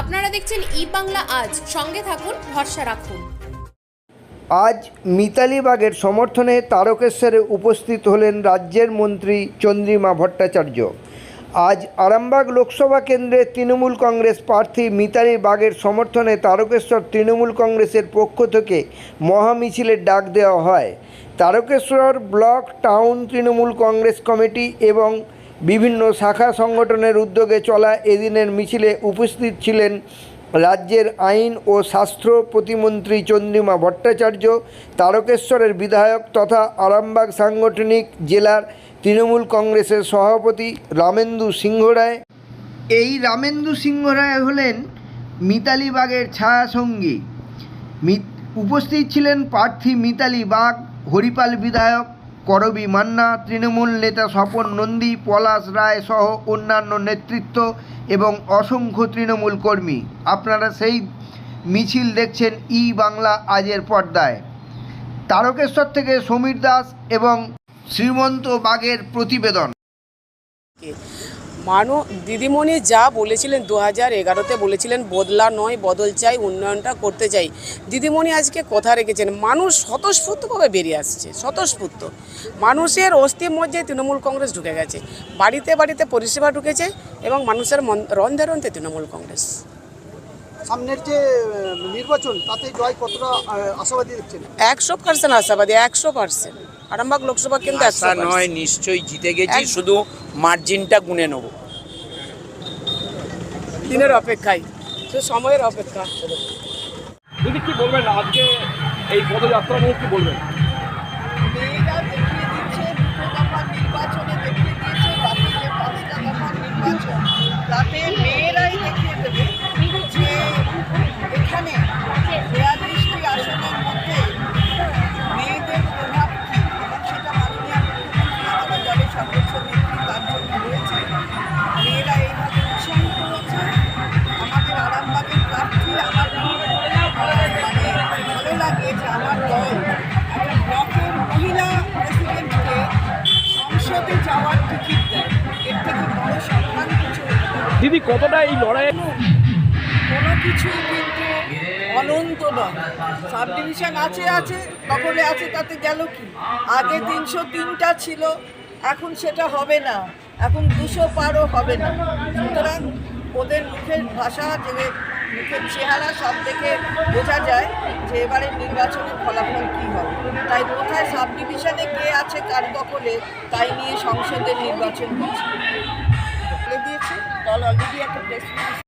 আপনারা দেখছেন ই বাংলা আজ। সঙ্গে থাকুন, ভরসা রাখুন। আজ মিতালি বাগের সমর্থনে তারকেশ্বরে উপস্থিত হলেন রাজ্যের মন্ত্রী চন্দ্রিমা ভট্টাচার্য। আজ আরামবাগ লোকসভা কেন্দ্রে তৃণমূল কংগ্রেস প্রার্থী মিতালি বাগের সমর্থনে তারকেশ্বর তৃণমূল কংগ্রেসের পক্ষ থেকে মহামিছিলের ডাক দেওয়া হয়। Tarakeswar block town Trinamool Congress committee এবং বিভিন্ন শাখা সংগঠনের উদ্যোগে চলা এদিনের মিছিলে উপস্থিত ছিলেন রাজ্যের আইন ও স্বাস্থ্য প্রতিমন্ত্রী চন্দ্রিমা ভট্টাচার্য, তারকেশ্বরের বিধায়ক তথা আরামবাগ সাংগঠনিক জেলার তৃণমূল কংগ্রেসের সভাপতি রামেন্দু সিংহ রায় এই রামেন্দু সিংহ রায় হলেন মিতালি বাগের ছায়াসঙ্গী। উপস্থিত ছিলেন প্রার্থী মিতালি বাগ, হরিপাল বিধায়ক করবী মান্না, তৃণমূল নেতা স্বপন নন্দী, পলাশ রায় সহ অন্যান্য নেতৃত্ব এবং অসংখ্য তৃণমূল কর্মী। আপনারা সেই মিছিল দেখছেন ই বাংলা আজের পর্দায়। তারকেশ্বর থেকে সমীর দাস এবং শ্রীমন্ত বাগের প্রতিবেদন। মানু দিদিমণি যা বলেছিলেন দু হাজার এগারোতে বলেছিলেন বদলা নয় বদল চাই উন্নয়নটা করতে চাই। দিদিমণি আজকে কথা রেখেছেন মানুষ স্বতঃস্ফূর্তভাবে বেরিয়ে আসছে স্বতঃস্ফূর্ত। মানুষের অস্থি মধ্যে তৃণমূল কংগ্রেস ঢুকে গেছে। বাড়িতে বাড়িতে পরিষেবা ঢুকেছে এবং মানুষের মন- রন্ধে রন্ধে তৃণমূল কংগ্রেস। সামনের যে নির্বাচন তাতে জয় কতটা আশাবাদী দেখছেন একশো পার্সেন্ট আশাবাদী একশো পার্সেন্ট আরামবাগ লোকসভা কিন্তু একশো আশা নয় নিশ্চয়ই জিতে গেছি শুধু মার্জিনটা গুনে নেব। দিনের অপেক্ষায় তো সময়ের অপেক্ষা। দিদি কি বলবেন? আজকে এই পদযাত্রা নিয়ে কি বলবেন? মেয়েরা দিদি, কতটা এই লড়াইয়ে? কোনো কিছুই কিন্তু অনন্ত নয়। সাব ডিভিশন আছে আছে, দখলে আছে, তাতে গেল কি? আগে তিনশো তিনটা ছিল, এখন সেটা হবে না। এখন দুশো পারও হবে না। সুতরাং ওদের মুখের ভাষা, যে মুখের চেহারা, সব দেখে বোঝা যায় যে এবারে নির্বাচনের ফলাফল কী হবে। তাই কোথায় সাব ডিভিশনে কে আছে, কার দখলে, তাই নিয়ে সংসদের নির্বাচন হচ্ছে। দিয়েছে। দল অলরেডি একটা প্রেস